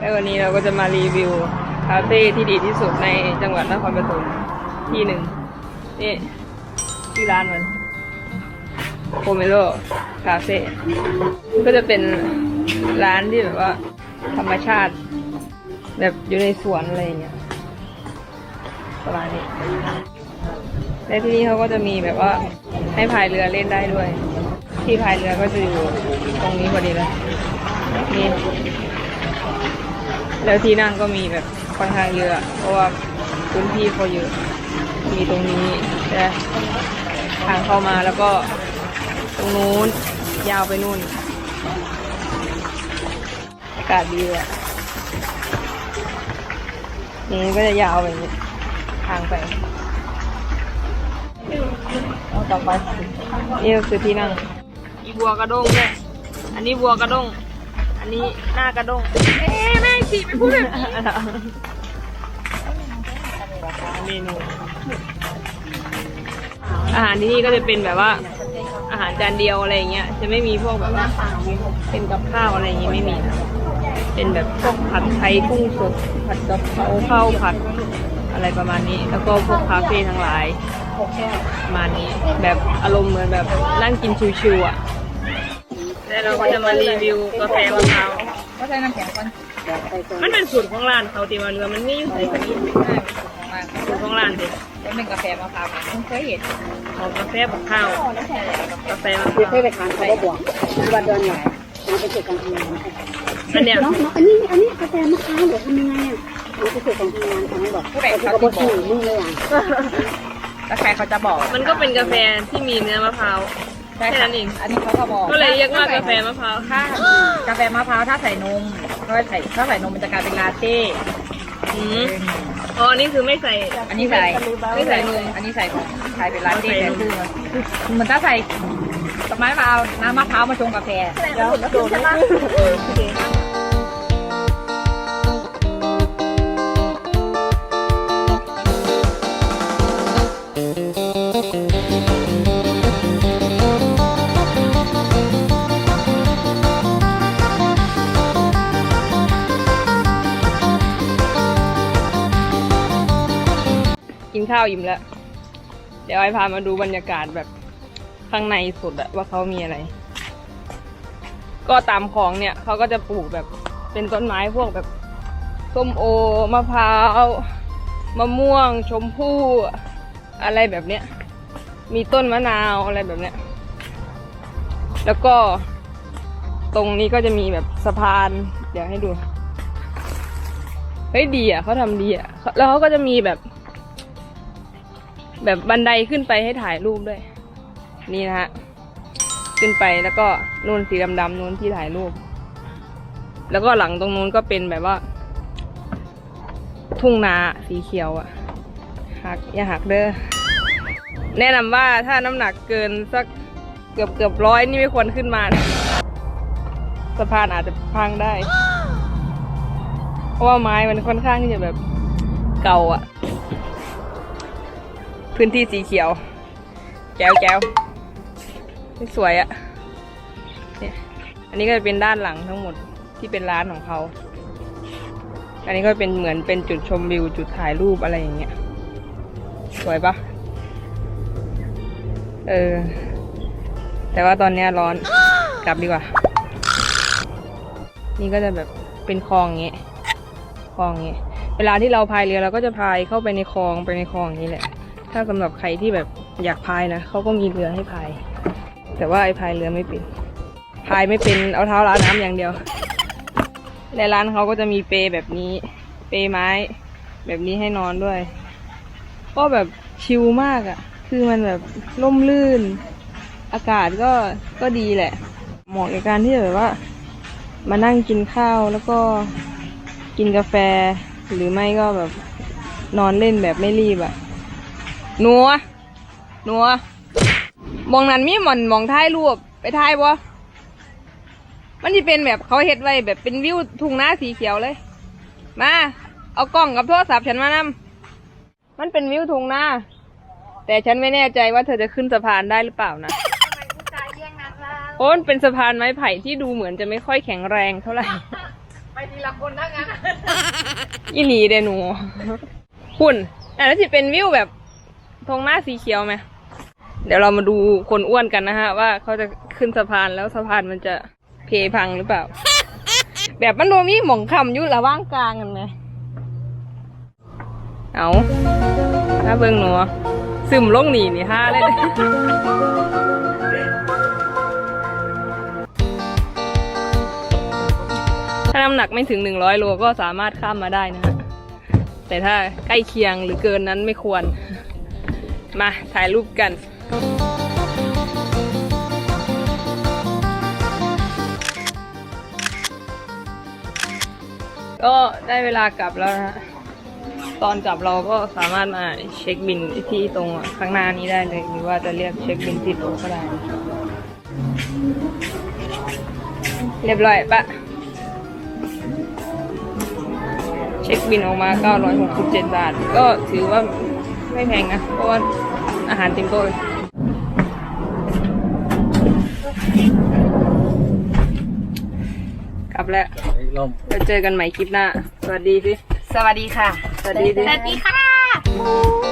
แล้ววันนี้เราก็จะมารีวิวคาเฟ่ที่ดีที่สุดในจังหวัดนครปฐมที่หนึ่งนี่ชื่อร้านมันโคเมโลคาเฟ่ก็จะเป็นร้านที่แบบว่า ธรรมชาติ แบบอยู่ในสวนอะไรอย่างเงี้ยประมาณนี้และที่นี่เขาก็จะมีแบบว่าให้พายเรือเล่นได้ด้วย ที่พายเรือก็จะอยู่ตรงนี้พอดีเลยนี่ แล้วที่นั่งก็มีแบบค่อนข้างเยอะ เพราะว่าพื้นที่เขาเยอะ มีตรงนี้ใช่ทางเข้ามาแล้วก็ตรงนู้นยาวไปนู่น อากาศดีเลยอะนี่ก็จะยาวไปนี้ทางไปเอาต่อไปนี่ก็คือที่นั่ง อีบัวกระด้งด้วยอันนี้บัวกระด้ง อันนี้หน้ากระด้ง เอ๊ะแม่ฉีไม่พูดแบบนี้เมนูอาหารที่นี่ก็จะเป็นแบบว่า อาหารจานเดียวอะไรอย่างเงี้ย จะไม่มีพวกแบบว่าเป็นกับข้าวอะไรอย่างงี้ไม่มีนะเป็นแบบพวกผัดไทยกุ้งสดผัดกะเพราข้าวผัดอะไรประมาณนี้ แล้วก็พวกคาเฟ่ทั้งหลายประมาณนี้ แบบอารมณ์เหมือนแบบนั่งกินชิวๆอะแล้วเราก็จะมารีวิวกาแฟมะพร้าวก็ใช้น้ำแข็งก่อน มันเป็นสูตรของร้านเขาตีมาเรือมันไม่อยู่ใส่กันนี่ได้ของมาสูตรของร้านเด็แล้วเป็นกาแฟมะพร้าวเนี่ยเพิ่งเคยเห็นเอากาแฟมะพร้าวกาแฟมะพคือร้าวเคยไปทานเขาก็บอกที่วัดดอนใหญ่มาไปเก็บกองทำงานอันเนี้ยน้องน้องอันนี้อันนี้กาแฟมะพร้าวเหรอทำยังไงอะมาไปเก็บกองทำงานทำให้บอกผู้ใดเขาเขาก็จะบบออกกมึงเลยอะแล้วใครเขาจะบอก มันก็เป็นกาแฟที่มีเนื้อมะพร้าวใช่แค่ค่ะนั้นเองอันนี้เขาก็บอกก็เลยเรียกว่ากาแฟมะพร้าวถ้ากาแฟมะพร้าวถ้าใส่นม ก็ใส่ถ้าใส่นมมันจะกลายเป็นลาเต้อืมอ๋ออันนี่คือไม่ใส่ อันนี้ใส่ไม่ใส่นมอันนี้ใส่ใส่เป็นลาเต้แต่คือเหมือนถ้าใส่สมัยมาเอาน้ำมะพร้าวมาชงกาแฟโดนไหมกิ ข้าวอิ่มแล้ว เดี๋ยวไอพามาดูบรรยากาศแบบข้างในสุดอะว่าเขามีอะไร ก็ตามของเนี่ยเขาก็จะปลูกแบบเป็นต้นไม้พวกแบบส้มโอมะพร้าวมะม่วง ชมพู่อะไรแบบเนี้ย มีต้นมะนาวอะไรแบบเนี้ย แล้วก็ตรงนี้ก็จะมีแบบสะพาน เดี๋ยวให้ดู เฮ้ยดีอะเขาทำดีอะ แล้วเขาก็จะมีแบบ แบบบันไดขึ้นไปให้ถ่ายรูปด้วย นี่นะฮะ ขึ้นไปแล้วก็นู่นสีดำๆนู่นที่ถ่ายรูป แล้วก็หลังตรงนู้นก็เป็นแบบว่า ทุ่งนาสีเขียวอะหักอย่าหักเด้อแนะนำว่าถ้าน้ำหนักเกินสักเกือบเกือบร้อยนี่ไม่ควรขึ้นมานะสะพานอาจจะพังได้ เพราะว่าไม้มันค่อนข้างที่จะแบบเก่าอะ พื้นที่สีเขียว แก้วแก้วสวยอะเนี่ยอันนี้ก็จะเป็นด้านหลังทั้งหมดที่เป็นร้านของเขา อันนี้ก็เป็นเหมือนเป็นจุดชมวิวจุดถ่ายรูปอะไรอย่างเงี้ย สวยปะเออ แต่ว่าตอนเนี้ยร้อนกลับดีกว่า นี่ก็จะแบบเป็นคลองเงี้ย คลองเงี้ย เวลาที่เราพายเรือเราก็จะพายเข้าไปในคลองไปในคลองนี้แหละ ถ้าสำหรับใครที่แบบอยากพายนะเขาก็มีเรือให้พาย แต่ว่าไอ้พายเรือไม่เป็น พายไม่เป็นเอาเท้าล้างน้ำอย่างเดียวในร้านเขาก็จะมีเปลแบบนี้ เปลไม้ แบบนี้ให้นอนด้วย ก็แบบชิลมากอะ่ะ คือมันแบบร่มรื่น อากาศก็ก็ดีแหละ เหมาะกับการที่แบบว่า มานั่งกินข้าวแล้วก็กินกาแฟ หรือไม่ก็แบบนอนเล่นแบบไม่รีบอะ่ะ หนัวหนัวมองนั้นมีหมอนมองท้ายรูปไปท้ายบ่มันจะเป็นแบบเขาเฮ็ดไว้แบบเป็นวิวทุ่งนาสีเขียวเลย มา เอากล้องกับโทรศัพท์ฉันมานำมันเป็นวิวทุ่งนาแต่ฉันไม่แน่ใจว่าเธอจะขึ้นสะพานได้หรือเปล่านะเพราะมันเป็นสะพานไม้ไผ่ที่ดูเหมือนจะไม่ค่อยแข็งแรงเท่าไหร่ ไปทีละคนทั้งนั้นอีหลีเดหนูหุ่นอันนั้นสิเป็นวิวแบบ ทงหน้าสีเขียวไหมเดี๋ยวเรามาดูคนอ้วนกันนะฮะ ว่าเขาจะขึ้นสะพานแล้วสะพานมันจะเพพังหรือเปล่า แบบมันโดมีหมองคำอยู่ระว่างกลางกันไหมเอาถ้าเบิ่งหนูซึมลงหนีนี่ห้าเลยถ้าน้ำหนักไม่ถึงหนึ่งร้อยโลก็สามารถข้ามมาได้นะฮะแต่ถ้าใกล้เคียงหรือเกินนั้นไม่ควร มาถ่ายรูปกันก็ได้เวลากลับแล้วนะฮะ ตอนกลับเราก็สามารถมาเช็คบินที่ตรงข้างหน้านี้ได้เลย หรือว่าจะเรียกเช็คบินที่โต๊ะก็ได้ เรียบร้อยปะ เช็คบินออกมา 967 บาท ก็ถือว่า ไม่แพงนะ เพราะว่าอาหารเต็มโต๊ะเลยกลับแล้วเราเจอกันใหม่คลิปหน้า สวัสดีสิ สวัสดีค่ะ สวัสดีสิสวัสดีค่ะบ๊ายบาย